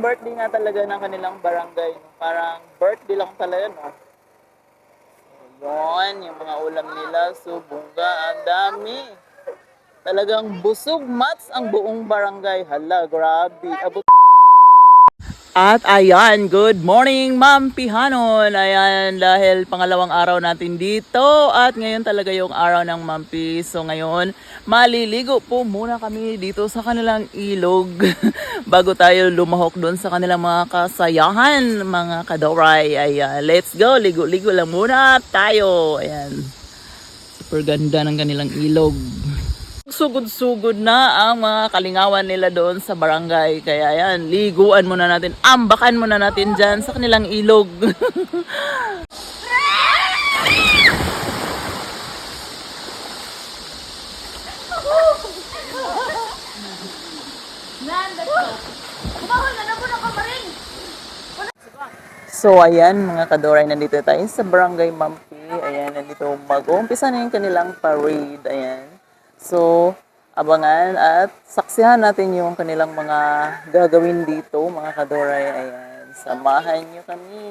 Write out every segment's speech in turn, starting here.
birthday nga talaga ng kanilang barangay. no? Parang birthday lang talaga, no? Yun, yung mga ulam nila. So, bungga, ang dami. Talagang busog mats ang buong barangay. Hala, grabe. Abot at ayan, good morning Ma'am Pihanon. Ayan, dahil pangalawang araw natin dito at ngayon talaga yung araw ng Ma'am Pi. So ngayon, maliligo po muna kami dito sa kanilang ilog bago tayo lumahok doon sa kanilang mga kasayahan, mga kadoray. Ayan, let's go, ligo-ligo lang muna tayo. Ayan, super ganda ng kanilang ilog sugod-sugod na ang mga kalingawan nila doon sa barangay. Kaya yan, liguan muna natin, ambakan muna natin dyan sa kanilang ilog. So ayan mga kadoray, nandito tayo sa Barangay Mampi. Ayan, nandito mag-uumpisa na yung kanilang parade. Ayan. So, abangan at saksihan natin yung kanilang mga gagawin dito, mga kadoray. Ayan, samahan nyo kami.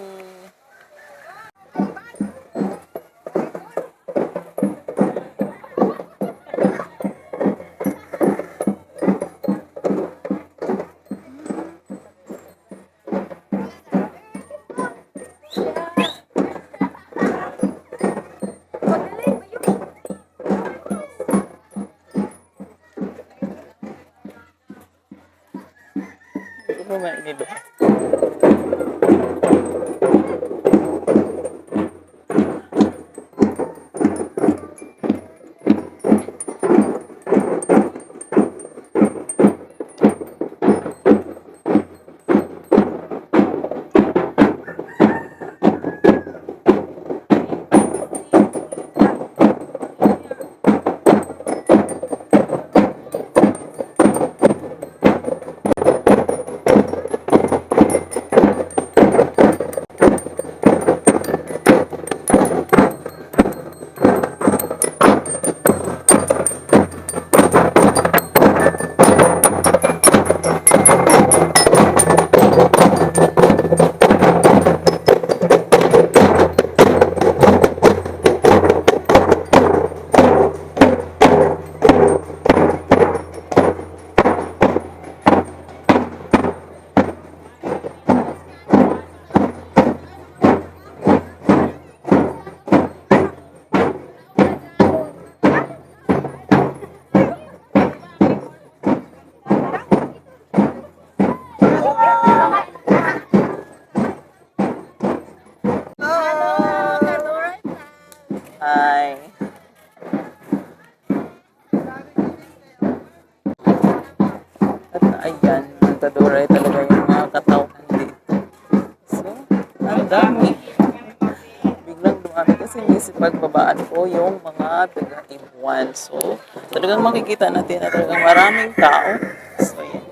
Talagang makikita natin na talagang maraming tao. So, ayan.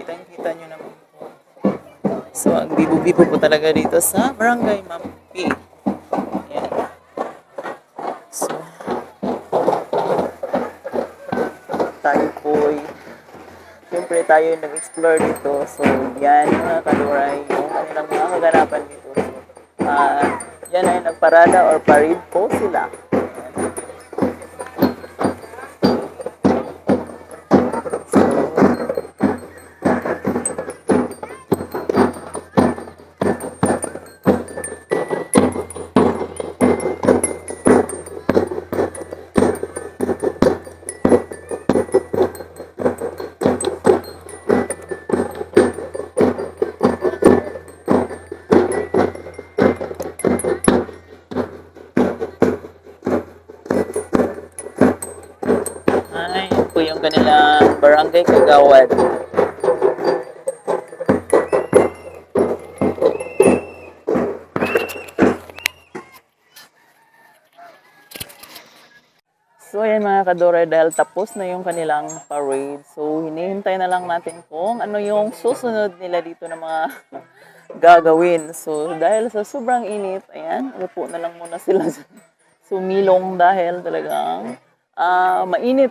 Kitang-kita nyo naman po. So, ang bibo-bibo po talaga dito sa Barangay Mampi. Ayan. So, tayo po ay siyempre tayo nag-explore dito. So, yan mga kaluray, yung kanilang mga kaganapan dito. So, ah, yan ay nagparada or parade po sila. Barangay kagawad. So ayan mga kadore, dahil tapos na yung kanilang parade. So hinihintay na lang natin kung ano yung susunod nila dito na mga gagawin. So dahil sa sobrang init, ayan, upo na lang muna sila sumilong dahil talagang ah mainit.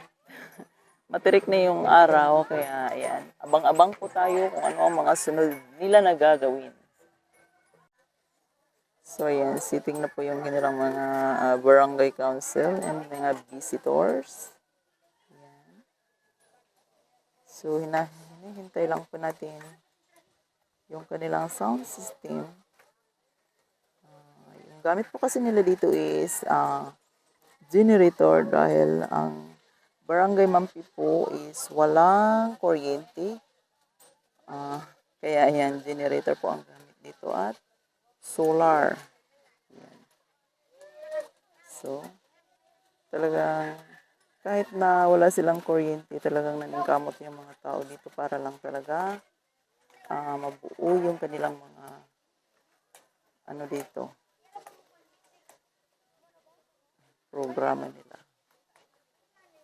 Matirik na yung araw, kaya ayan. Abang-abang po tayo kung ano ang mga sunod nila na gagawin. So ayan, sitting na po yung kanilang mga ah, barangay council and mga visitors. Ayan. So hina hinihintay lang po natin yung kanilang sound system. Ah, yung gamit po kasi nila dito is ah, generator dahil ang barangay Mampi po is walang kuryente. Ah, kaya ayan, generator po ang gamit dito at solar. Ayan. So, talagang kahit na wala silang kuryente, talagang naningkamot yung mga tao dito para lang talaga ah, mabuo yung kanilang mga ano dito programa nila.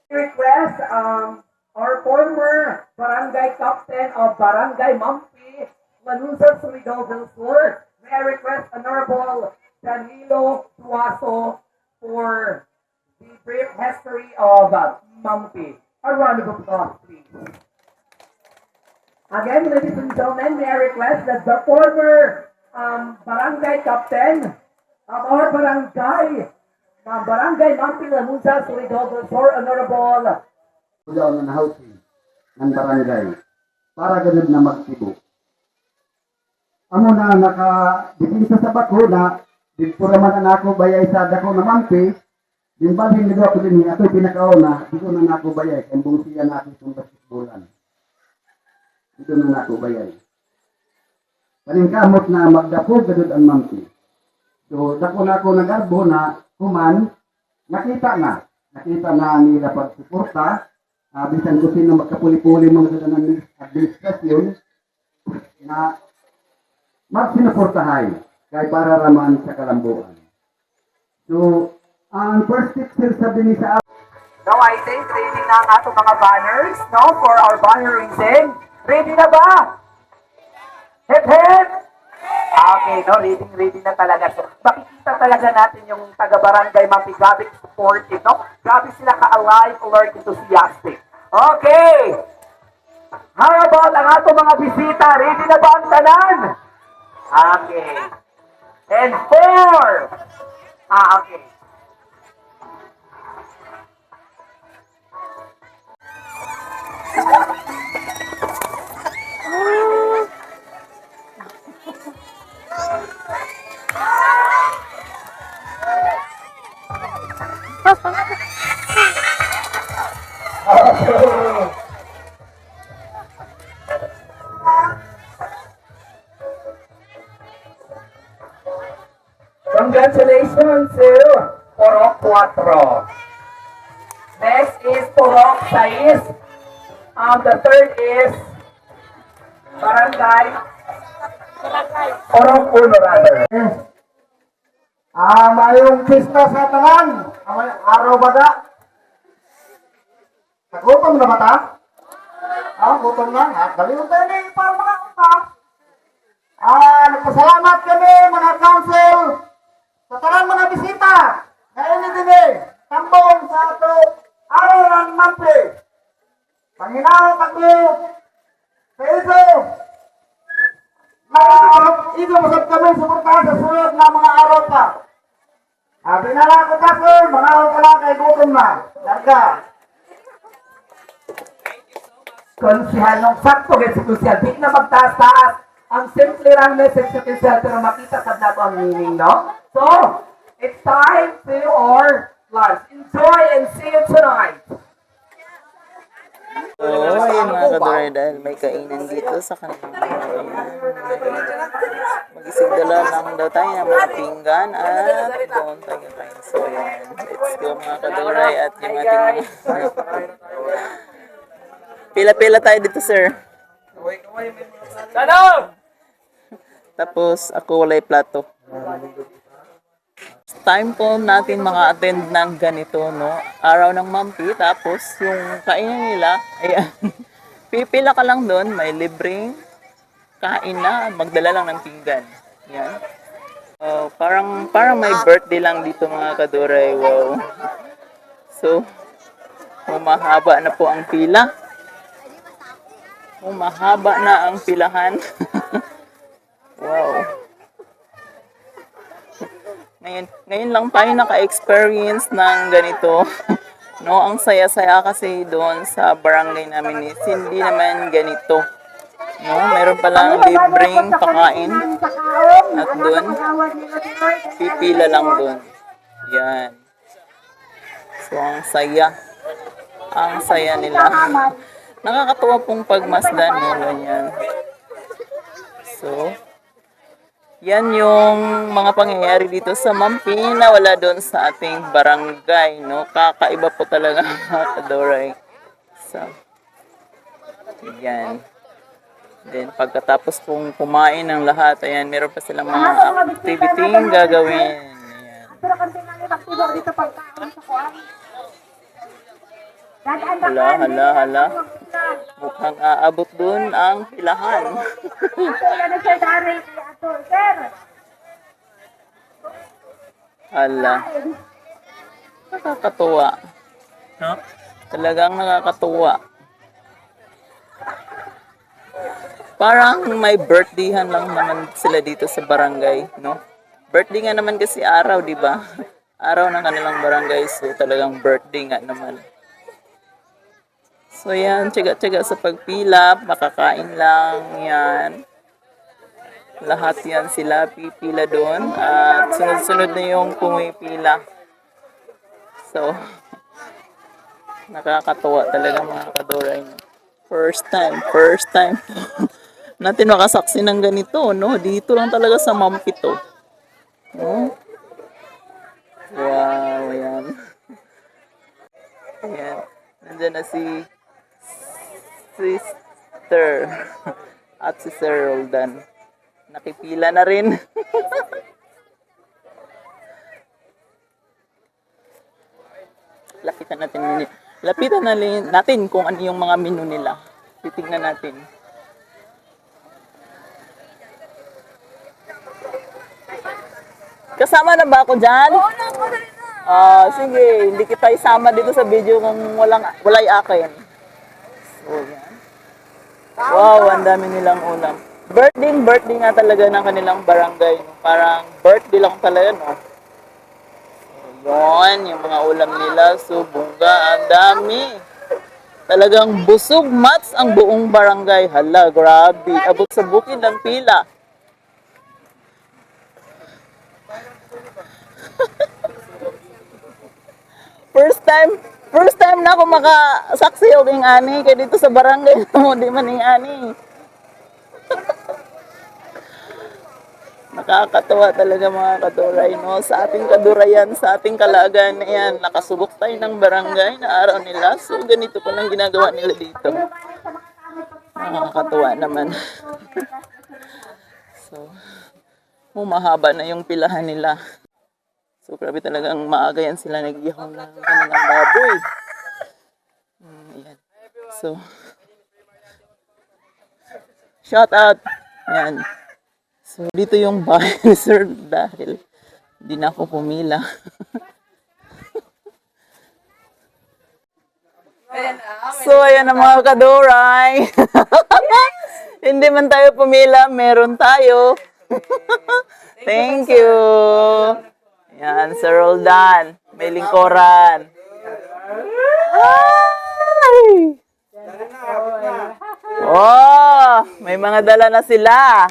Request um, our former barangay captain of Barangay Mampi, Manusa Surigao del Sur. May I request Honorable Danilo Tuaso for the brief history of uh, Mampi. A round of applause, please. Again, ladies and gentlemen, may I request that the former um, barangay captain of our barangay, uh, Barangay Mampi Lamusa, Surigao Sur, Honorable Tugaw na nahawsi ng barangay para ganun na magtibo. Amo na naka dipinsa sa bako na dito naman na ako bayay sa dako na mampi yung balhin nito ako din ako pinakauna dito na nako bayay kay buong siya na ako itong basketballan. Dito na nako bayay. Paningkamot na magdapo gadud ang mampi. So dako na ako nagarbo na kuman nakita na nakita na nila pagsuporta uh, bisan ko sino magkapuli-puli mga dala ng administrasyon na magsinuportahay kay para raman sa kalambuan. So, ang first picture sabi ni sa Now I think ready na ang ato mga banners, no, for our banner raising. Ready na ba? Hip hip! Okay, no, ready, ready na talaga. So, makikita talaga natin yung taga-barangay Mapi, grabe supportive, no? Grabe sila ka-alive, alert, enthusiastic. Okay! How about ang ato mga bisita? Ready na ba ang tanan? Okay. And four! Ah, okay. Congratulations to Porok 4. Next is Porok 6. Um, the third is Barangay Porok 1 rather. Ah, mayong pista sa tanan. Amay araw ba da? Nagutom na ba ta? Ah, gutom na. Ah, daliw tayo ni para mga uta. Ah, nagpasalamat kami mga council sa tanan mga bisita. Ngayon ni din eh, tambong sa ato araw ng mampi. Panginoon kami sa iso. Nakakapag ito masab kami suportahan sa sunod na mga araw pa. Ah, ta sir, araw ka lang kay gutom na. Larga. Konsihal ng sakto get si Konsihal. Di na magtaas-taas. Ang simple lang message sa Konsihal pero makita sa nato ang meaning, no? So, it's time to our lunch. Enjoy and see you tonight. So, ayun mga kaduray, dahil may kainan dito sa bayan. Magising dala lang daw tayo ng mga pinggan at doon tayo kain. So, ayan. Let's go mga kaduray at yung ating mga... Pila-pila tayo dito, sir. Tapos, ako walay plato. Time po natin mga attend ng ganito, no? Araw ng Mampi, tapos yung kainan nila, ayan. Pipila ka lang doon, may libreng kain na, magdala lang ng pinggan. Yan. Oh, parang parang may birthday lang dito mga kaduray. Wow. So, Humahaba na po ang pila. Humahaba na ang pilahan. wow. Ngayon, ngayon lang tayo naka-experience ng ganito. No, ang saya-saya kasi doon sa barangay namin hindi naman ganito. No, meron palang libreng pakain at doon pipila lang doon. Yan. So, ang saya. Ang saya nila. Nakakatuwa pong pagmasdan no, ganyan. So, yan yung mga pangyayari dito sa Mampi na wala doon sa ating barangay, no? Kakaiba po talaga kadoray. So, yan. Then, pagkatapos pong kumain ng lahat, ayan, meron pa silang mga activity gagawin. Ayan. Pero kung tinanong aktibo dito pagkaon sa kuwan. Dadaan Hala, hala, hala. Mukhang aabot doon ang pilahan. Hala. Nakakatuwa. No? Talagang nakakatuwa. Parang may birthdayhan lang naman sila dito sa barangay, no? Birthday nga naman kasi araw, di ba? Araw ng kanilang barangay, so talagang birthday nga naman. So yan, tiyaga-tiyaga sa pagpila, makakain lang, yan. Lahat yan sila pipila doon at sunod-sunod na yung pumipila. So, nakakatuwa talaga mga kadoray. First time, first time natin makasaksi ng ganito, no? Dito lang talaga sa Mampito. No? Wow, ayan. Ayan. Nandiyan na si sister at si Sir Roldan. Nakipila na rin. Lapitan natin. Lapitan natin kung ano yung mga menu nila. Titignan natin. Kasama na ba ako dyan? Ah, sige, hindi kita isama dito sa video kung walang walay akin. So, yan. Wow, ang dami nilang ulam. Birthday, birthday nga talaga ng kanilang barangay. no? Parang birthday lang talaga, no? Yun, yung mga ulam nila. So, bungga, ang dami. Talagang busog mats ang buong barangay. Hala, grabe. Abot sa bukid ang pila. First time, first time na ako makasaksi og ing ani kay dito sa barangay mo di man ing ani. Nakakatawa talaga mga kaduray, no? Sa ating kadurayan, sa ating kalagan, ayan, nakasubok tayo ng barangay na araw nila. So, ganito pa lang ginagawa nila dito. Nakakatuwa naman. so, humahaba na yung pilahan nila. So, grabe talagang maaga yan sila nag-ihaw ng kanilang baboy. Mm, yan. So, shout out. Yan. So, dito yung bahay ni Sir dahil hindi na ako pumila. so, ayan ang mga kaduray. hindi man tayo pumila, meron tayo. Thank you. Yan, Sir Roldan. May lingkoran. Ay! Oh, may mga dala na sila.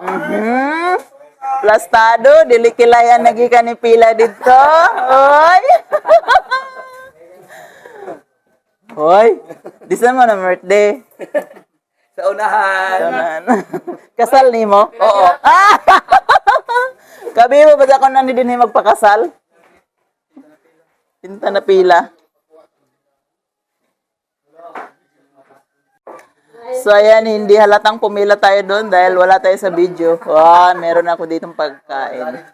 Mhm. Plastado, dili kilayan nagi ka ni pila dito. Oy. Hoy, di sa mo na birthday. Sa unahan. Kasal ni mo? Oo. Ah! Kabi mo ba ako nani din magpakasal? Pinta na pila. So ayan, hindi halatang pumila tayo doon dahil wala tayo sa video. Wow, meron ako ditong pagkain.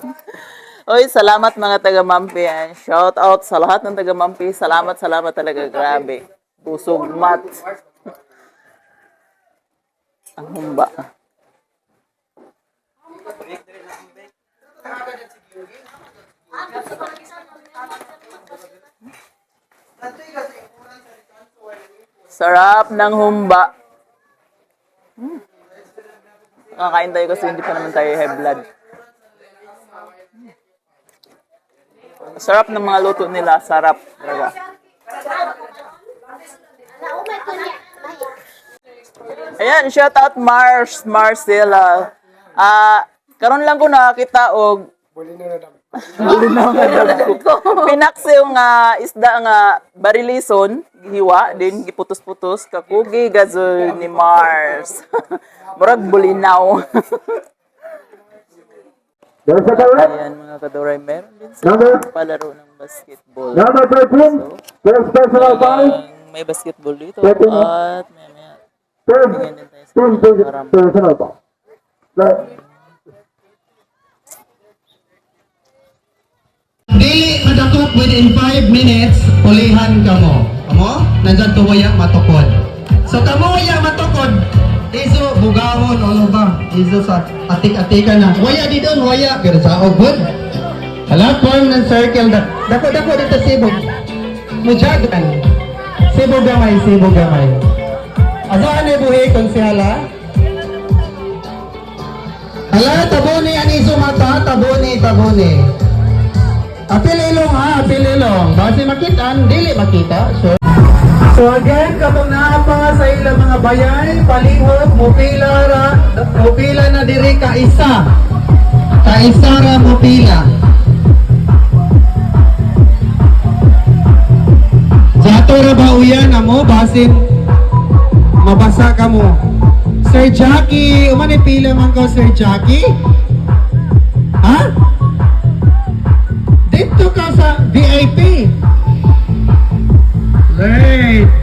Oy, salamat mga taga Mampi. Ayan, Shout out sa lahat ng taga Mampi. Salamat, salamat talaga. Grabe. Busog mat. Ang humba. Sarap ng humba. Hmm. Nakakain tayo kasi hindi pa naman tayo high blood. Sarap ng mga luto nila. Sarap. Talaga. Ayan, shout out Mars, Marcela. Ah, karon lang ko nakakita og Buli na nga dagko. Pinaksiw nga isda nga barilison, gihiwa din giputos-putos kakugi gazol ni Mars. Murag bulinaw. There's a correct. Ayan mga kadoray, meron din Number, sa palaro ng basketball. number 13. There's personal foul. May basketball dito at may may Third. tingin din tayo sa Team Maram. personal foul. Within 5 minutes, ulihan kamo. Amo? Nandyan to waya matukod. So kamo waya matukod, iso bugahon ano ba? Iso sa atik-atikan na. Waya di doon, waya. Pero sa ogod. Hala, form ng circle na. Dako, dako dito sibog. Mujagan. Sibog gamay, sibog gamay. Asaan ni buhi si hala? Tabuni ang iso mata, tabuni, tabuni. Apililong ha, apililong. Base makitaan, dili makita. So, so again, kapag naapa sa ilang mga bayan, palihog, mupila ra, mupila na diri ka isa. Ka isa ra mupila. Jato ra ba uyan amo, basin mabasa ka mo. Sir Jackie, umani pila man ko Sir Jackie? Ha? Sa VIP. Right.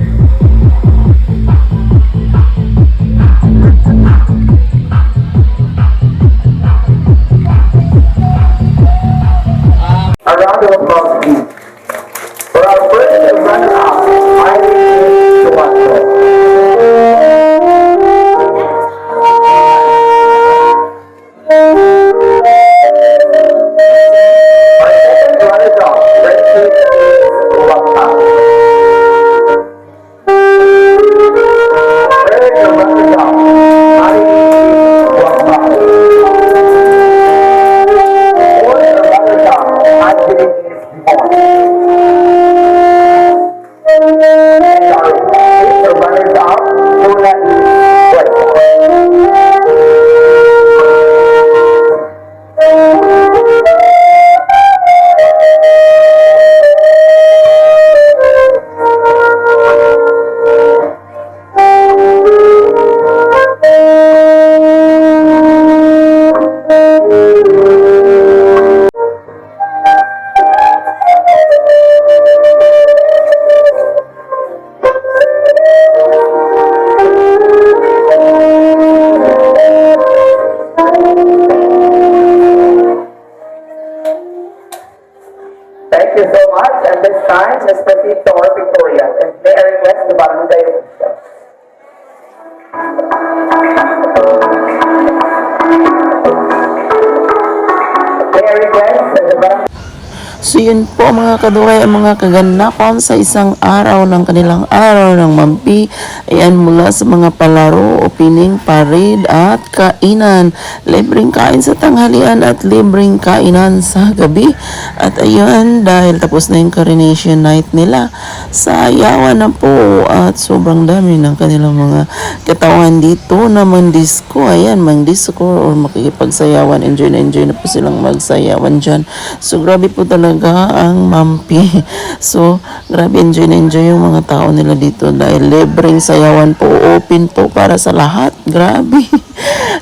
So yun po mga kaduray ang mga kaganapan sa isang araw ng kanilang araw ng Mampi. Ayan mula sa mga palaro, opening, parade at kainan. Libreng kain sa tanghalian at libreng kainan sa gabi. At ayun dahil tapos na yung coronation night nila. Sayawan na po at sobrang dami ng kanilang mga katawan dito na mandisco. Ayan, mandisco or makikipagsayawan. Enjoy na enjoy na po silang magsayawan dyan. So grabe po talaga ang mampi. So grabe enjoy na enjoy yung mga tao nila dito dahil libreng sayawan po. Open po para sa lahat. Grabe.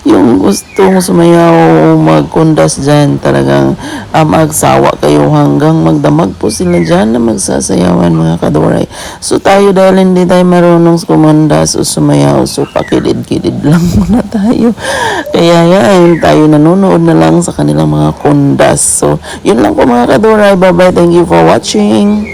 yung gustong sumayaw magkundas dyan talagang um, magsawa kayo hanggang magdamag po sila dyan na magsasayawan mga kadoray. So tayo dahil hindi tayo marunong kumundas o sumayaw so pakilid-kilid lang muna tayo. Kaya yan, tayo nanonood na lang sa kanilang mga kundas. So yun lang po mga kadoray. Bye-bye. Thank you for watching.